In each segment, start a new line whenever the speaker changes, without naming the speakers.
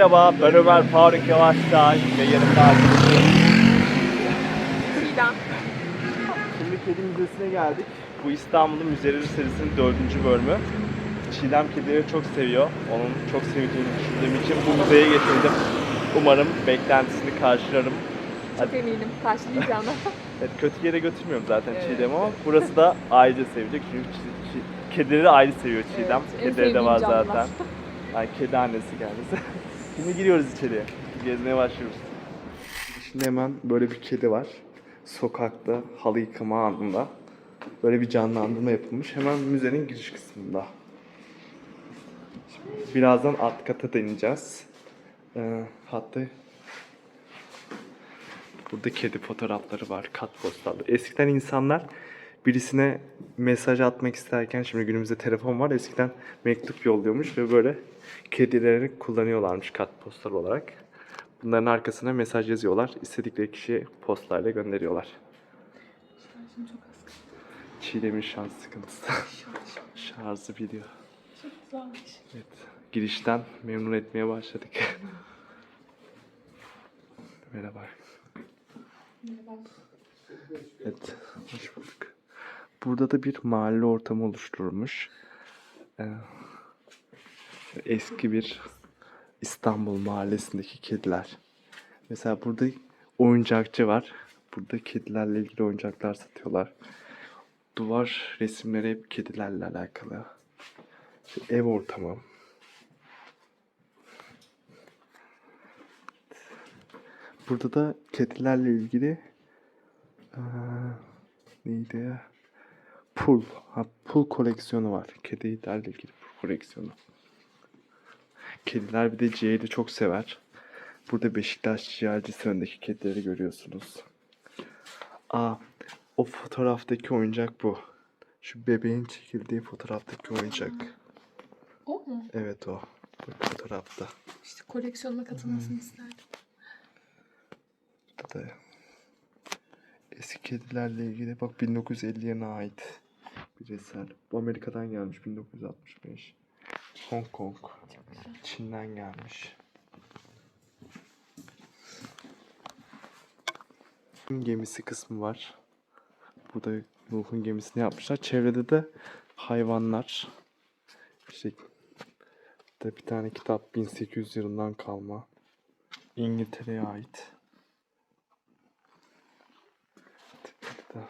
Merhaba, ben Ömer Faruk Yavaşçay ve yanımda arkadaşım.
Çiğdem.
Şimdi Kedi Müzesi'ne geldik. Bu İstanbul'un Müzeleri serisinin dördüncü bölümü. Çiğdem kedileri çok seviyor. Onun çok sevdiğini düşündüğüm için bu müzeye getirdim. Umarım beklentisini karşılarım.
Çok eminim karşılayacağına.
Evet, kötü yere götürmüyorum zaten
Evet.
Çiğdem'i ama burası da ayrıca sevecek. Çünkü çi- çi- kedileri ayrı seviyor Çiğdem.
Evet, en
Kedileri de var
canlılar.
zaten. Yani kedi annesi kendisi. Şimdi giriyoruz içeriye. Gezmeye başlıyoruz. Şimdi hemen böyle bir kedi var. Sokakta halı yıkama anında. Böyle bir canlandırma yapılmış. Hemen müzenin giriş kısmında. Şimdi birazdan alt kata deneyeceğiz. Ee, hatta Burada kedi fotoğrafları var, kat postalları. Eskiden insanlar birisine mesaj atmak isterken şimdi günümüzde telefon var. Eskiden mektup yolluyormuş ve böyle kedileri kullanıyorlarmış kat postal olarak. Bunların arkasına mesaj yazıyorlar. İstedikleri kişiye postayla gönderiyorlar.
Şarjım çok az.
Çiğdem'in şans sıkıntısı. Şarjı biliyor.
Çok güzelmiş.
Evet. Girişten memnun etmeye başladık. Merhaba.
Merhaba.
Evet, hoş bulduk. Burada da bir mahalle ortamı oluşturulmuş. Ee, eski bir İstanbul mahallesindeki kediler. Mesela burada oyuncakçı var. Burada kedilerle ilgili oyuncaklar satıyorlar. Duvar resimleri hep kedilerle alakalı. İşte ev ortamı. Burada da kedilerle ilgili Aa, neydi ya? Pul. Ha, pul koleksiyonu var. Kedilerle ilgili pul koleksiyonu. Kediler bir de ciğeri çok sever. Burada Beşiktaş ciğercisi önündeki kedileri görüyorsunuz. Aa, o fotoğraftaki oyuncak bu. Şu bebeğin çekildiği fotoğraftaki oyuncak.
O mu?
Evet o. Bu fotoğrafta.
İşte koleksiyonuma katılmasını isterdim.
Burada da eski kedilerle ilgili bak 1950'ye ait bir eser. Bu Amerika'dan gelmiş 1965. Hong Kong. Çin'den gelmiş. gemisi kısmı var. Burada Nuh'un gemisini yapmışlar. Çevrede de hayvanlar. İşte burada bir tane kitap 1800 yılından kalma. İngiltere'ye ait. Burada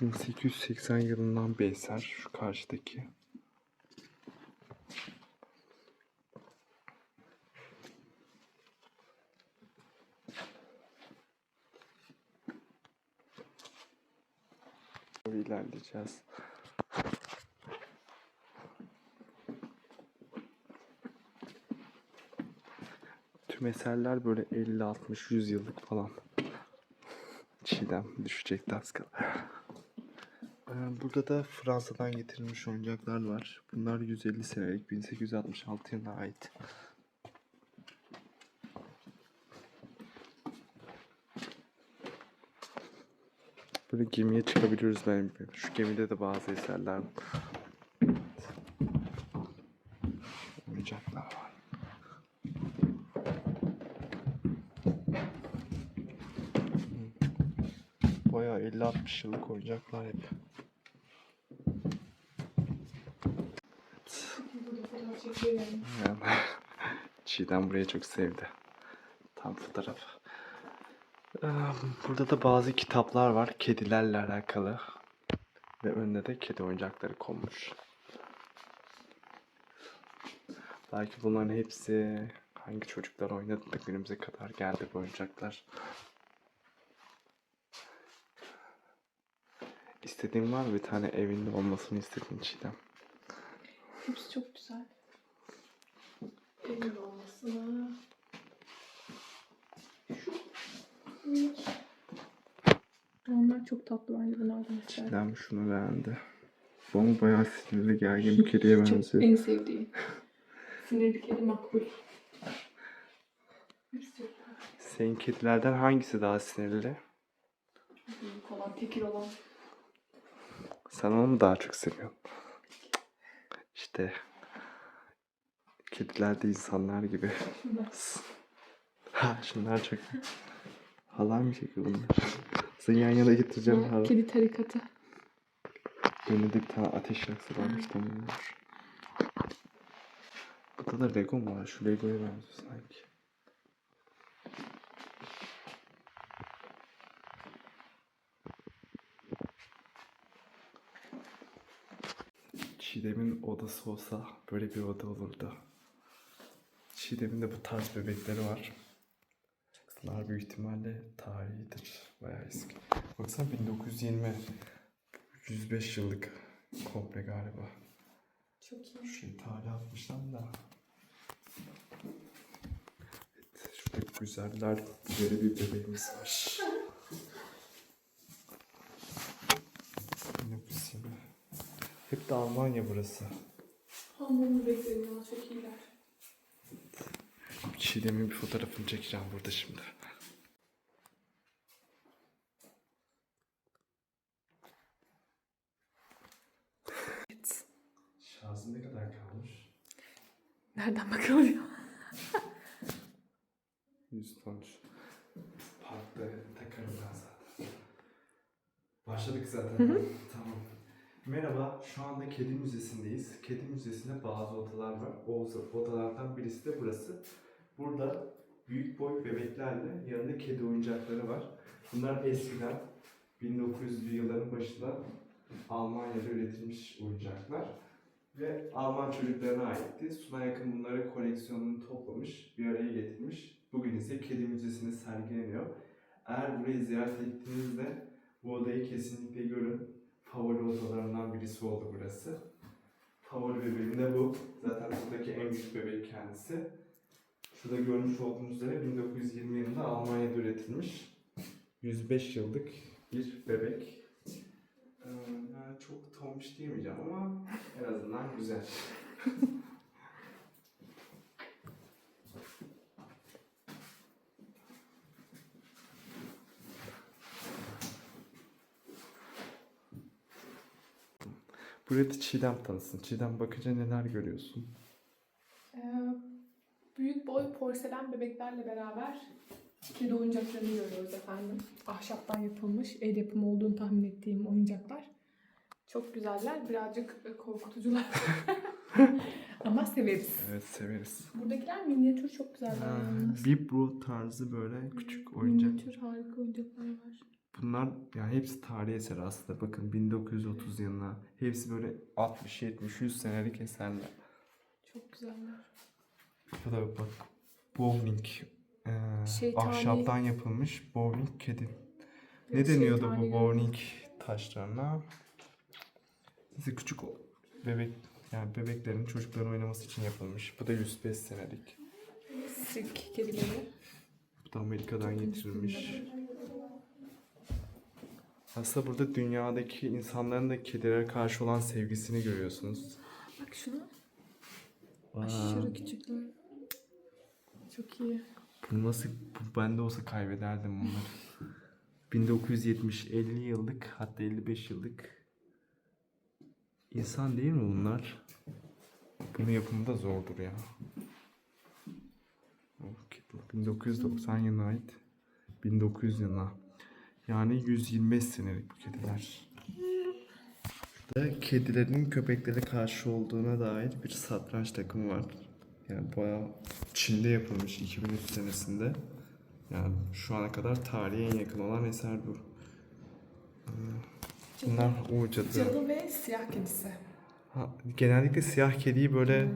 1880 yılından bir eser şu karşıdaki. İlerleyeceğiz. Tüm eserler böyle 50, 60, 100 yıllık falan. Çiğdem düşecekti az kala. Ee, Burada da Fransa'dan getirilmiş oyuncaklar var. Bunlar 150 senelik 1866 yılına ait. Böyle gemiye çıkabiliyoruz benim. Şu gemide de bazı eserler. Oyuncaklar var. Bayağı 50-60 yıllık oyuncaklar hep. Yani, Çiğdem burayı çok sevdi. Tam fotoğraf. Ee, Burada da bazı kitaplar var kedilerle alakalı. Ve önüne de kedi oyuncakları konmuş. Belki bunların hepsi hangi çocuklar oynadı da günümüze kadar geldi bu oyuncaklar. İstediğin var mı bir tane evinde olmasını istediğin Çiğdem?
Hepsi çok güzel. Evin olmasını. Şu minik. Onlar çok tatlı bence bunlardan isterdim.
Çiğdem şunu beğendi. Ama bayağı sinirli gergin bir kediye benziyor.
en sevdiğim. Sinirli kedi makbul.
Senin kedilerden hangisi daha sinirli?
Büyük olan, tekir olan.
Sen onu daha çok seviyorsun? İşte Kediler de insanlar gibi. Ha şunlar çok. Halay mı çekiyor bunlar? Seni yan yana getireceğim. Hala.
Kedi tarikatı.
Önünde bir tane ateş yaksı varmış tamam olmuş. Burada da Lego mu var? Şu Lego'ya benziyor sanki. Çiğdem'in odası olsa böyle bir oda olurdu. Çiğdem'in de bu tarz bebekleri var. Bunlar büyük ihtimalle tarihidir. Bayağı eski. Baksana 1920 105 yıllık komple galiba.
Çok iyi.
Şey tarih atmışlar da. Evet, şurada güzeller böyle bir bebeğimiz var. 1920. Hep de Almanya burası.
Bebeklerim ya çok iyiler.
Çiğdem'in bir fotoğrafını çekeceğim burada şimdi. Şarjı ne kadar kalmış?
Nereden bakılıyor?
100 sonuç. Parkta takarım ben zaten. Başladık zaten. Tamam. Merhaba, şu anda Kedi Müzesi'ndeyiz. Kedi Müzesi'nde bazı odalar var. O odalardan birisi de burası. Burada büyük boy bebeklerle yanında kedi oyuncakları var. Bunlar eskiden 1900'lü yılların başında Almanya'da üretilmiş oyuncaklar. Ve Alman çocuklarına aitti. Suna yakın bunları koleksiyonunu toplamış, bir araya getirmiş. Bugün ise Kedi Müzesi'nde sergileniyor. Eğer burayı ziyaret ettiğinizde bu odayı kesinlikle görün. Favori odalarından birisi oldu burası. Favori bebeğim de bu. Zaten buradaki en büyük bebek kendisi. Şurada görmüş olduğunuz üzere 1920 yılında Almanya'da üretilmiş. 105 yıllık bir bebek. Ee, yani çok tombiş diyemeyeceğim ama en azından güzel. Buraya Çiğdem tanısın. Çiğdem bakınca neler görüyorsun?
Ee, büyük boy porselen bebeklerle beraber kedi oyuncaklarını görüyoruz efendim. Ahşaptan yapılmış, el yapımı olduğunu tahmin ettiğim oyuncaklar. Çok güzeller, birazcık e, korkutucular. Ama severiz.
Evet severiz.
Buradakiler minyatür çok güzeller yalnız.
Vibro tarzı böyle küçük oyuncak.
Minyatür harika oyuncaklar var.
Bunlar yani hepsi tarihi eser aslında. Bakın 1930 yılına. Hepsi böyle 60, 70, 100 senelik eserler.
Çok güzeller.
Bu da bak bowling eee,
Şeytani-
ahşaptan yapılmış bowling kedi. Ne deniyordu bu bowling taşlarına? Neyse küçük o- bebek yani bebeklerin çocukların oynaması için yapılmış. Bu da 105 senelik.
Sirk kedileri.
Bu da Amerika'dan getirilmiş. Aslında burada dünyadaki insanların da kedilere karşı olan sevgisini görüyorsunuz.
Bak şuna. Aşırı küçükler. Çok iyi.
Bu nasıl bu bende olsa kaybederdim bunları. 1970 50 yıllık hatta 55 yıllık insan değil mi bunlar? Bunun yapımı da zordur ya. Okey, bu 1990 yılına ait. 1900 yılına. Yani 125 senelik bu kediler. Burada kedilerin köpeklere karşı olduğuna dair bir satranç takımı var. Yani bayağı Çin'de yapılmış 2003 senesinde. Yani şu ana kadar tarihe en yakın olan eser bu. Ee, Bunlar o cadı.
Cadı ve siyah kedisi.
Ha, genellikle siyah kediyi böyle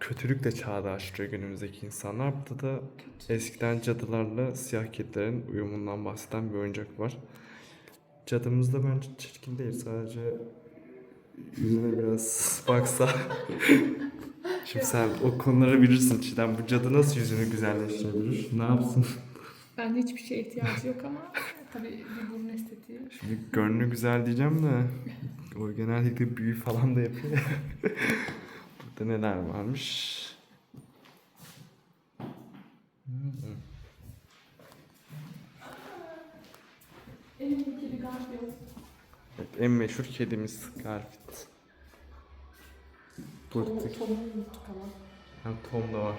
kötülükle çağdaştırıyor günümüzdeki insanlar. Burada da eskiden cadılarla siyah kedilerin uyumundan bahseden bir oyuncak var. Cadımız da bence çirkin değil. Sadece yüzüne biraz baksa. Şimdi sen o konuları bilirsin Çiğdem. Bu cadı nasıl yüzünü güzelleştirebilir? Ne yapsın?
Bende hiçbir şeye ihtiyacı yok ama tabii bir burun estetiği.
Şimdi gönlü güzel diyeceğim de o genellikle büyü falan da yapıyor. Burada neler varmış? Evet, en meşhur kedimiz Garfield. Burada
Tomu, Tom'u unuttuk ama.
Ha, Tom da var.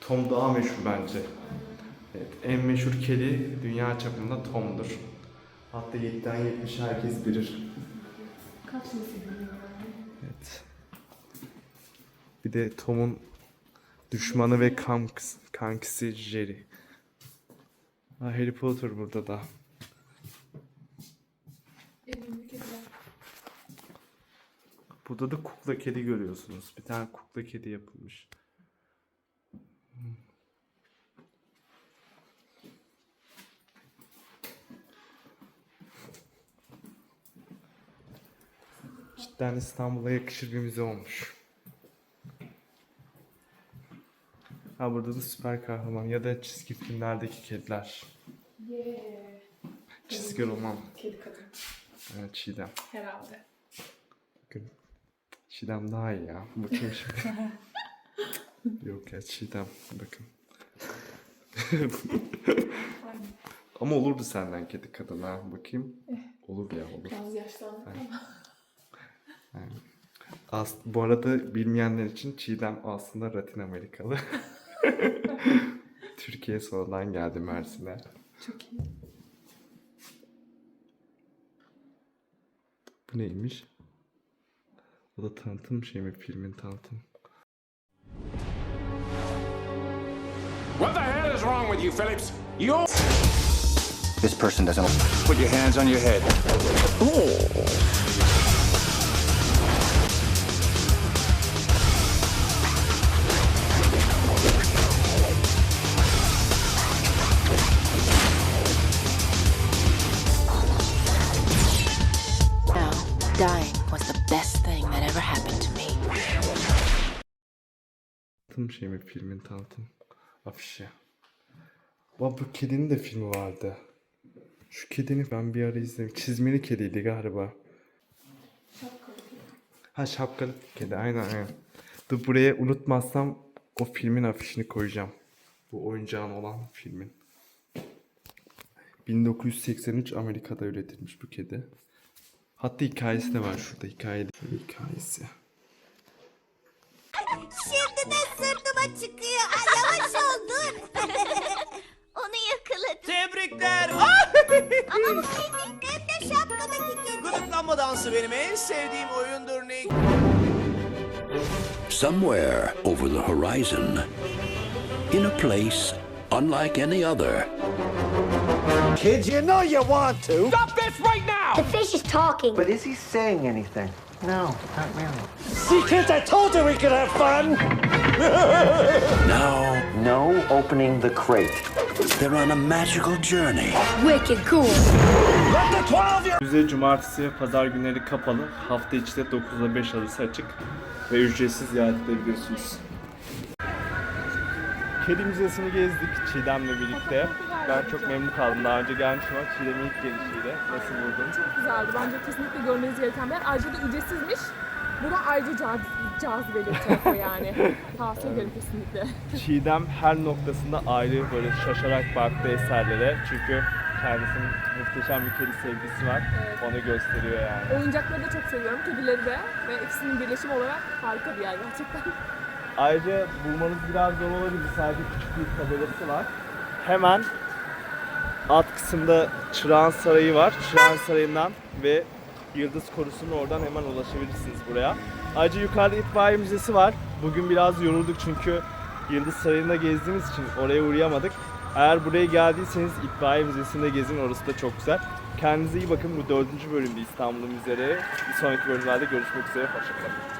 Tom daha meşhur bence. Evet, en meşhur kedi dünya çapında Tom'dur. Hatta 7'den 70 herkes bilir.
Kaç nesil yani.
Evet. Bir de Tom'un düşmanı ve kanks, kankisi Jerry. Ha, Harry Potter burada da.
Evimli kediler.
Burada da kukla kedi görüyorsunuz. Bir tane kukla kedi yapılmış. Cidden İstanbul'a yakışır bir müze olmuş. Ha burada da süper kahraman ya da çizgi filmlerdeki kediler.
Yeah.
Çizgi roman.
Kedi kadın.
Evet Çiğdem.
Herhalde.
Bakın. Çiğdem daha iyi ya. Bakayım şimdi. Yok ya Çiğdem. Bakın. Ama olurdu senden kedi kadın ha. Bakayım. Olur ya olur.
Biraz yaşlandık ama.
As bu arada bilmeyenler için Çiğdem aslında Latin Amerikalı. Türkiye sonradan geldi Mersin'e.
Çok iyi.
Bu neymiş? O da tanıtım şey mi? Filmin tanıtım.
What the hell is wrong with you, Phillips? You
This person doesn't.
put your hands on your head.
Now,
şey mi? Filmin tanıtım. Afişi. Bak bu kedinin de filmi vardı. Şu kedini ben bir ara izledim. Çizmeli kediydi galiba.
Şapkalı.
Ha şapkalı kedi aynen aynen. Dur buraya unutmazsam o filmin afişini koyacağım. Bu oyuncağın olan filmin. 1983 Amerika'da üretilmiş bu kedi. Hatta hikayesi de var şurada hikaye hikayesi.
Sırtıma çıkıyor. Ay yavaş ol dur. Onu yakaladım.
Tebrikler.
Ama bu kedi hem de şapkadaki kedi.
Gıdıklanma dansı benim en sevdiğim oyundur Nick.
Somewhere over the horizon, in a place unlike any other,
Kids, you know you want to.
Stop this right now!
The fish is talking.
But is he saying anything? No, not really.
See, kids, I told you we could have fun.
Now
No opening the crate.
they're on a magical journey.
Wicked cool.
Let the 12 year
Müze cumartesi ve pazar günleri kapalı. Hafta içi de 9 ile 5 arası açık. Ve ücretsiz ziyaret edebiliyorsunuz. Kedi Müzesi'ni gezdik Çiğdem'le birlikte. Ben çok memnun kaldım. Daha önce gelmiştim ama Çiğdem'in ilk gelişiyle. Nasıl buldun?
Çok güzeldi. Bence kesinlikle görmeniz gereken bir yer. Ayrıca da ücretsizmiş. Bu da ayrıca caz, cazibeli bir tarafı yani. Tavsiye ederim kesinlikle.
Çiğdem her noktasında ayrı böyle şaşarak baktı eserlere. Çünkü kendisinin muhteşem bir kedi sevgisi var. Onu gösteriyor yani.
Oyuncakları da çok seviyorum. Kedileri de. Ve ikisinin birleşimi olarak harika bir yer gerçekten.
Ayrıca bulmanız biraz zor olabilir. Sadece küçük bir tabelası var. Hemen alt kısımda Çırağan Sarayı var. Çırağan Sarayı'ndan ve Yıldız Korusu'nun oradan hemen ulaşabilirsiniz buraya. Ayrıca yukarıda itfaiye müzesi var. Bugün biraz yorulduk çünkü Yıldız Sarayı'nda gezdiğimiz için oraya uğrayamadık. Eğer buraya geldiyseniz itfaiye müzesinde gezin. Orası da çok güzel. Kendinize iyi bakın. Bu dördüncü bölümde İstanbul Müzeleri. Bir sonraki bölümlerde görüşmek üzere. Hoşçakalın.